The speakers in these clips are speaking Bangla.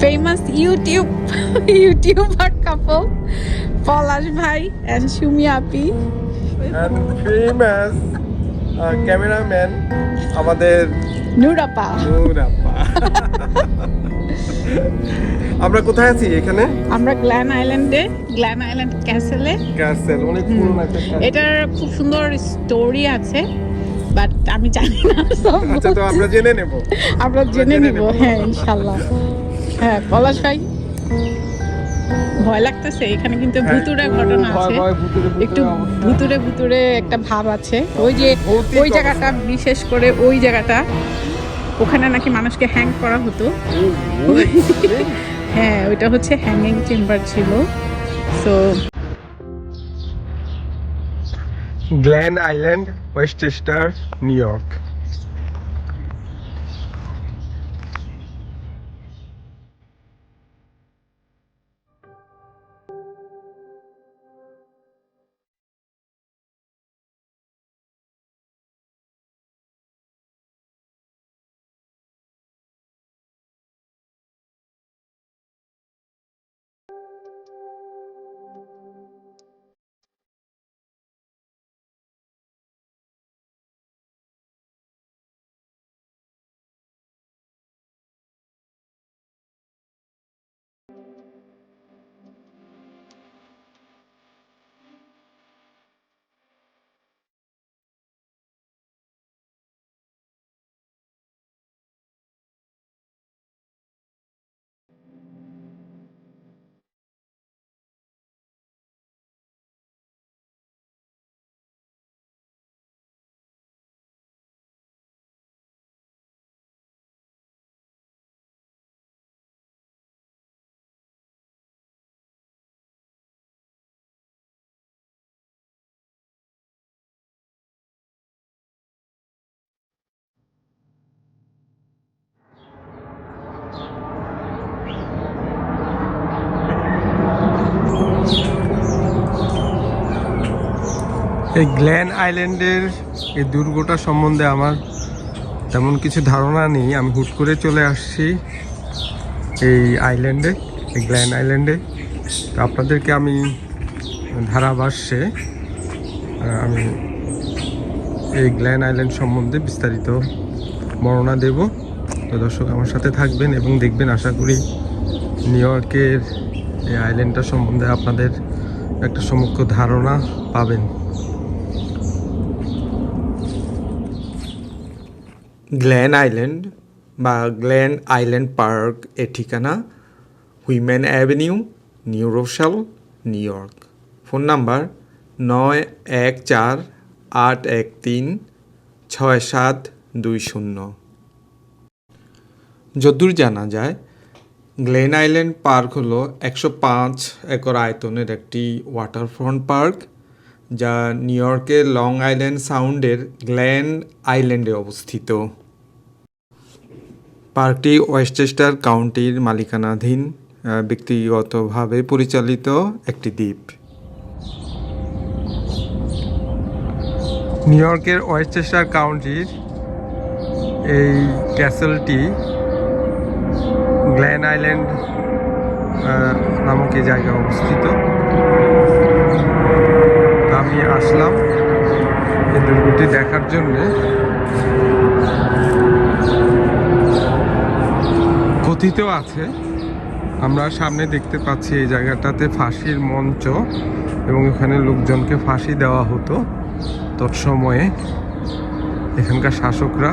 Famous YouTube YouTuber couple Palash ভাই and Sumi Api and famous uh, আমাদের নুরাপা নূর আপা। আমরা কোথায় আছি এখানে? আমরা গ্ল্যান আইল্যান্ডে গ্ল্যান আইল্যান্ড ক্যাসেলে। ক্যাসেল অনেক পুরনো একটা এটার খুব সুন্দর স্টোরি আছে বাট আমি জানি না সব আচ্ছা তো আমরা জেনে নেব। আমরা জেনে নেব। হ্যাঁ ইনশাল্লাহ। হ্যাঁ পলাশ ভাই ভয় লাগতেছে এখানে কিন্তু ভুতুরে ঘটনা আছে। একটু। ভুতুরে ভুতুরে একটা ভাব আছে। ওই যে ওই জায়গাটা বিশেষ করে ওই জায়গাটা ওখানে নাকি মানুষকে হ্যাং করা হতো। হ্যাঁ ওইটা হচ্ছে হ্যাঙ্গিং চেম্বার ছিল। So Glen Island Westchester New York এই গ্ল্যান আইল্যান্ডের এই দুর্গটা সম্বন্ধে আমার তেমন কিছু ধারণা নেই। আমি হুট করে চলে আসছি এই আইল্যান্ডে, এই গ্ল্যান আইল্যান্ডে। তো আপনাদেরকে আমি ধারাভাষ্যে আমি এই গ্ল্যান আইল্যান্ড সম্বন্ধে বিস্তারিত বর্ণনা দেব। তো দর্শক আমার সাথে থাকবেন এবং দেখবেন, আশা করি নিউ ইয়র্কের এই আইল্যান্ডটা সম্বন্ধে আপনাদের একটা সমগ্র ধারণা পাবেন। গ্ল্যান আইল্যান্ড বা গ্ল্যান আইল্যান্ড পার্কের ঠিকানা Weyman avenue New Rochelle New York phone number নয় এক চার আট এক তিন ছয় সাত দুই শূন্য। যদ্দূর জানা যায় গ্লেন আইল্যান্ড পার্ক হলো একশো পাঁচ একর আয়তনের একটি ওয়াটারফ্রন্ট পার্ক যা নিউ ইয়র্কের লং আইল্যান্ড সাউন্ডের গ্ল্যান আইল্যান্ডে অবস্থিত। পার্কটি ওয়েস্টেস্টার কাউন্টির মালিকানাধীন ব্যক্তিগতভাবে পরিচালিত একটি দ্বীপ। নিউ ইয়র্কের ওয়েস্টেস্টার কাউন্টির এই ক্যাসেলটি গ্ল্যান আইল্যান্ড নামক এই জায়গায় অবস্থিত। আমি আসলাম এই দুর্গটি দেখার জন্যে। কথিত আছে। আমরা সামনে দেখতে পাচ্ছি এই জায়গাটাতে ফাঁসির মঞ্চ এবং এখানে লোকজনকে ফাঁসি দেওয়া হতো তৎসময়ে এখানকার শাসকরা।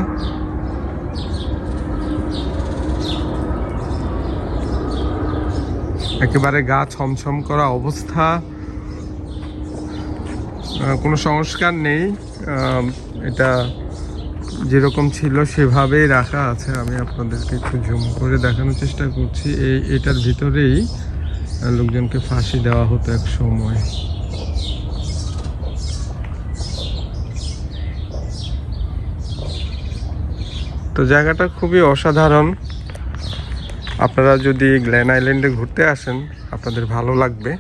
একেবারে গা ছমছম করা অবস্থা। কোনো সংস্কার নেই। এটা যেরকম ছিল সেভাবেই রাখা আছে। আমি আপনাদেরকে একটু জুম করে দেখানোর চেষ্টা করছি। এই, এটার ভিতরেই লোকজনকে ফাঁসি দেওয়া হতো এক সময়। তো জায়গাটা খুবই অসাধারণ। আপনারা যদি গ্ল্যান আইল্যান্ডে ঘুরতে আসেন, আপনাদের ভালো লাগবে।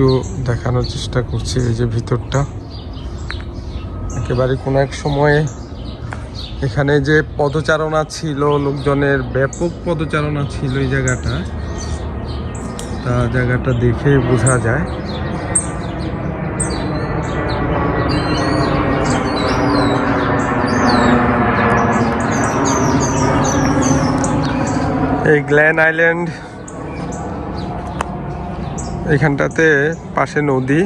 একটু দেখানোর চেষ্টা করছি, এই যে ভিতরটা। একেবারে কোনো এক সময়ে এখানে যে পদচারণা ছিল, লোকজনের ব্যাপক পদচারণা ছিল এই জায়গাটা, তা জায়গাটা দেখে বোঝা যায়। এই গ্ল্যান আইল্যান্ড এখানটাতে পাশে নদী।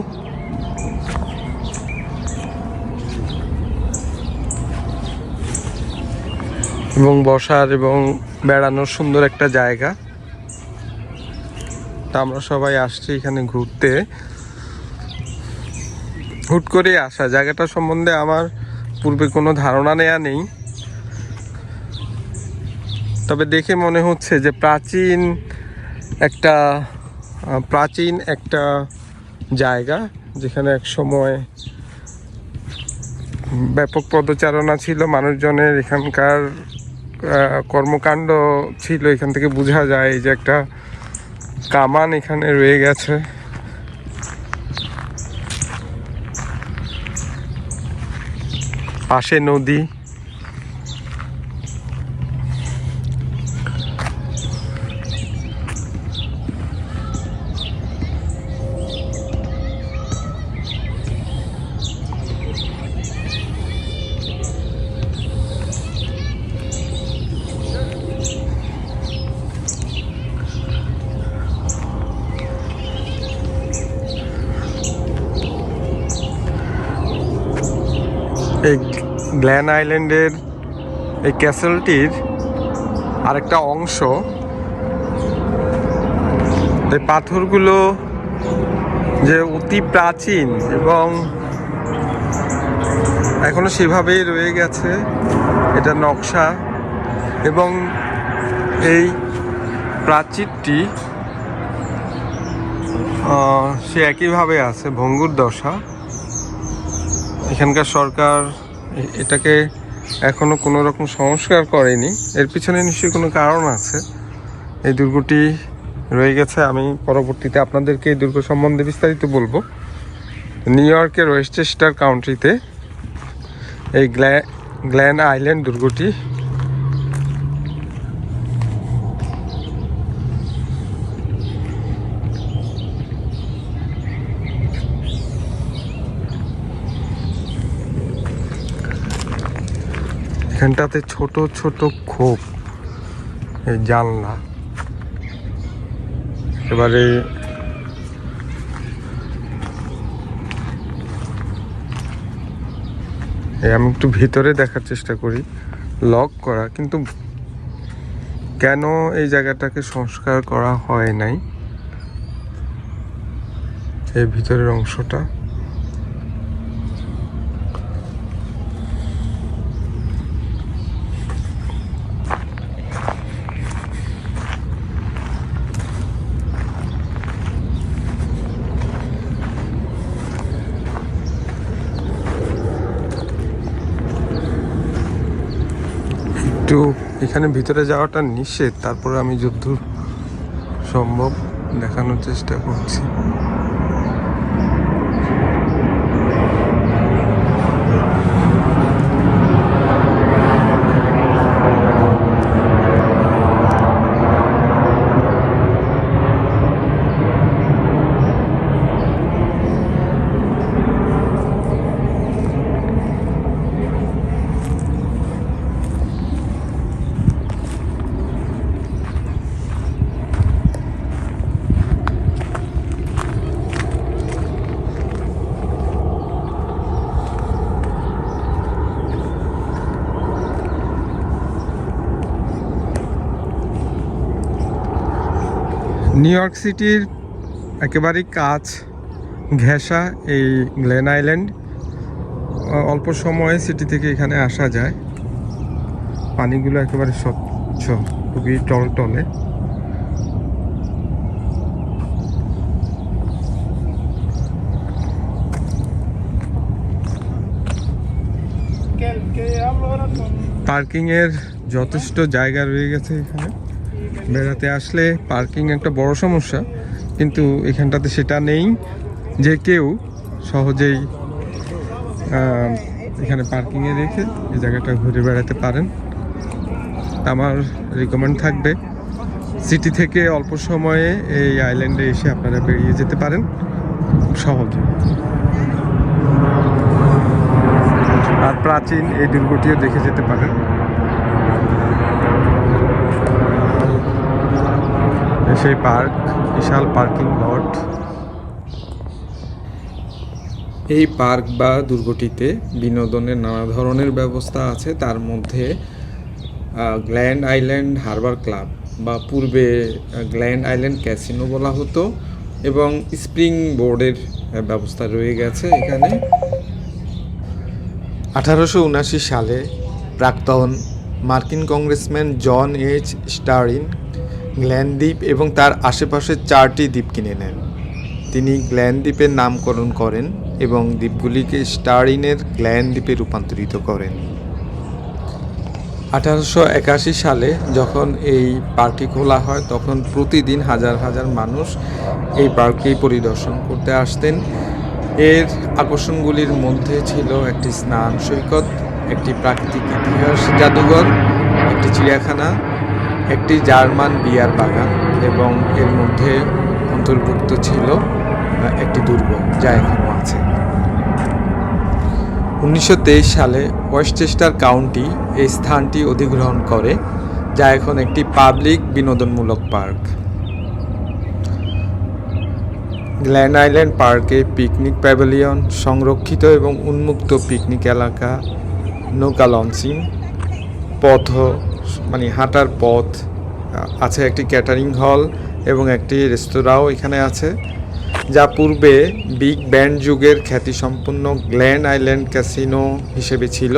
এবং বসার এবং বেড়ানোর সুন্দর একটা জায়গা। তা আমরা সবাই আসছি এখানে ঘুরতে। হুট করে আসা। জায়গাটা সম্বন্ধে আমার পূর্বে কোনো ধারণা নেয়া নেই। তবে দেখে মনে হচ্ছে যে প্রাচীন একটা প্রাচীন একটা জায়গা যেখানে এক সময় ব্যাপক পদচারণা ছিল, মানুষজনের এখানকার কর্মকাণ্ড ছিল, এখান থেকে বোঝা যায় যে একটা কামান এখানে রয়ে গেছে। পাশে নদী এই গ্ল্যান আইল্যান্ডের এই ক্যাসেলটির আরেকটা অংশ। এই পাথরগুলো যে অতি প্রাচীন এবং এখনও সেভাবেই রয়ে গেছে, এটা নকশা। এবং এই প্রাচীরটি সে একইভাবে আছে, ভঙ্গুর দশা। এখানকার সরকার এটাকে এখনও কোনো রকম সংস্কার করেনি। এর পিছনে নিশ্চয়ই কোনো কারণ আছে। এই দুর্গটি রয়ে গেছে। আমি পরবর্তীতে আপনাদেরকে এই দুর্গ সম্বন্ধে বিস্তারিত বলব। নিউ ইয়র্কের ওয়েস্টেস্টার কাউন্ট্রিতে এই গ্ল্যা, গ্ল্যান আইল্যান্ড দুর্গটি এখানটাতে ছোট ছোট খোপ, এই জানলা। এবারে আমি একটু ভিতরে দেখার চেষ্টা করি, লক করা, কিন্তু কেন এই জায়গাটাকে সংস্কার করা হয় নাই? এই ভিতরের অংশটা একটু এখানে ভিতরে যাওয়াটা নিষেধ তারপরে আমি যদ্দূর সম্ভব দেখানোর চেষ্টা করছি। নিউ ইয়র্ক সিটির একেবারেই কাছ, ঘেঁষা এই গ্লেন আইল্যান্ড অল্প সময়ে সিটি থেকে এখানে আসা যায়। পানিগুলো একেবারে স্বচ্ছ, খুবই টলটলে পার্কিং এর যথেষ্ট জায়গা রয়ে গেছে এখানে। বেড়াতে আসলে পার্কিং একটা বড় সমস্যা, কিন্তু এখানটাতে সেটা নেই যে কেউ সহজেই এখানে পার্কিংয়ে রেখে এই জায়গাটা ঘুরে বেড়াতে পারেন। আমার রিকমেন্ড থাকবে সিটি থেকে অল্প সময়ে এই আইল্যান্ডে এসে আপনারা বেরিয়ে যেতে পারেন, সহজে। আর প্রাচীন এই দুর্গটিও দেখে যেতে পারেন। সেই পার্ক, বিশাল পার্কিং লট। এই পার্ক বা দুর্গটিতে বিনোদনের নানা ধরনের ব্যবস্থা আছে। তার মধ্যে গ্ল্যান্ড আইল্যান্ড হারবার ক্লাব বা পূর্বে গ্ল্যান্ড আইল্যান্ড ক্যাসিনো বলা হতো এবং স্প্রিং বোর্ডের ব্যবস্থা রয়ে গেছে এখানে। আঠারোশো সালে প্রাক্তন মার্কিন congressman John H Starin Glen দ্বীপ এবং তার আশেপাশে চারটি দ্বীপ কিনে নেন। তিনি গ্ল্যান দ্বীপের নামকরণ করেন এবং দ্বীপগুলিকে স্টারিনের গ্ল্যান দ্বীপে রূপান্তরিত করেন। আঠারোশো একাশি সালে যখন এই পার্কটি খোলা হয়, তখন প্রতিদিন হাজার হাজার মানুষ এই পার্কটি পরিদর্শন করতে আসতেন। এর আকর্ষণগুলির মধ্যে ছিল একটি স্নান সৈকত, একটি প্রাকৃতিক ইতিহাস জাদুঘর, একটি চিড়িয়াখানা একটি জার্মান বিয়ার বাগান এবং এর মধ্যে অন্তর্ভুক্ত ছিল একটি দুর্গ যা এখনও আছে। উনিশশো তেইশ সালে ওয়েস্টচেস্টার কাউন্টি এই স্থানটি অধিগ্রহণ করে, যা এখন একটি পাবলিক বিনোদনমূলক পার্ক। গ্ল্যান্ড আইল্যান্ড পার্কে পিকনিক প্যাভিলিয়ন, সংরক্ষিত এবং উন্মুক্ত পিকনিক এলাকা, নৌকা লঞ্চিং, পথ মানে হাঁটার পথ আছে একটি ক্যাটারিং হল এবং একটি রেস্তোরাঁও এখানে আছে, যা পূর্বে বিগ ব্যান্ড যুগের খ্যাতিসম্পন্ন গ্ল্যান্ড আইল্যান্ড ক্যাসিনো হিসেবে ছিল।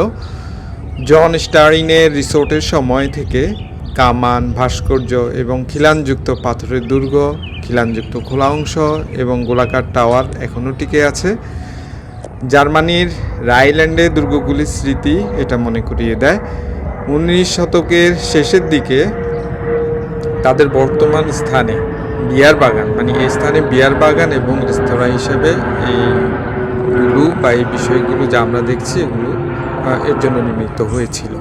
জন স্টারিনের রিসোর্টের সময় থেকে কামান, ভাস্কর্য এবং খিলানযুক্ত পাথরের দুর্গ, খিলানযুক্ত খোলা অংশ এবং গোলাকার টাওয়ার এখনও টিকে আছে। জার্মানির রাইল্যান্ডে দুর্গগুলির স্মৃতি এটা মনে করিয়ে দেয়। উনিশ শতকের শেষের দিকে তাদের বর্তমান স্থানে বিয়ার বাগান মানে এই স্থানে বিয়ার বাগান এবং রেস্তোরাঁ হিসেবে এইগুলো বা এই বিষয়গুলো যা আমরা দেখছি এগুলো এর জন্য নির্মিত হয়েছিল।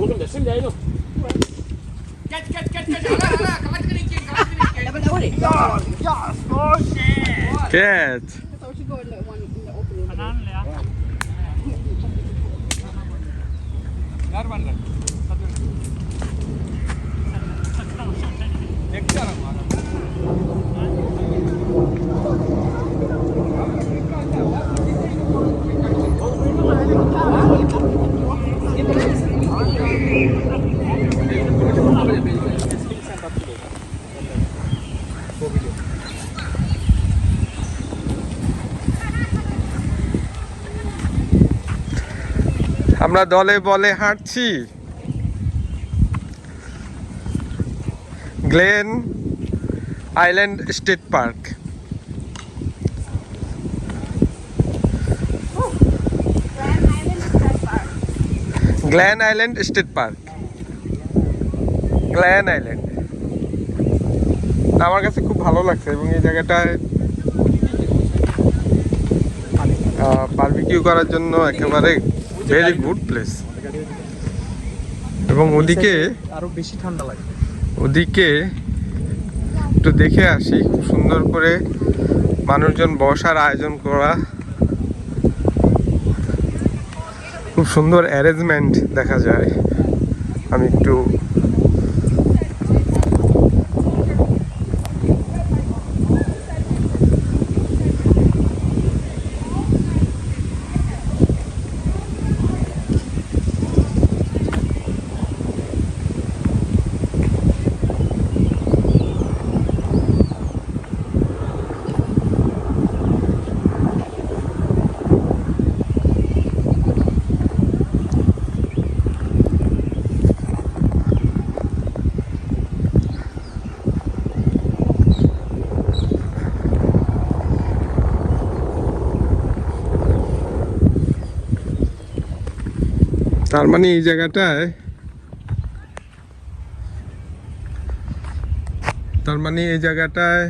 Buldum da şimdi ayno. Kaç kaç kaç kaç. Ala ala kapat kırın ki. Kapat kırın ki. Double double. Ya ya. Oh shit. Cat. யார் பண்ற நெக்ஸ்ட் ஆரம்பம் আমরা দলে বলে হাঁটছি। Glen Island State Park. Glen Island State Park. Glen Island. আমার কাছে খুব ভালো লাগছে এবং এই জায়গাটায় বারবিকিউ করার জন্য একেবারে ভেরি গুড প্লেস এবং ওদিকে আরও বেশি ঠান্ডা লাগে। ওদিকে একটু দেখে আসি খুব সুন্দর করে মানুষজন বসার আয়োজন করা। খুব সুন্দর অ্যারেঞ্জমেন্ট দেখা যায়। আমি একটু তার মানে এই জায়গাটায় তার মানে এই জায়গাটায়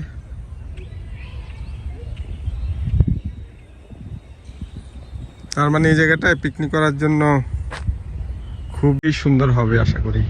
তার মানে এই জায়গাটায় পিকনিক করার জন্য খুবই সুন্দর হবে, আশা করি।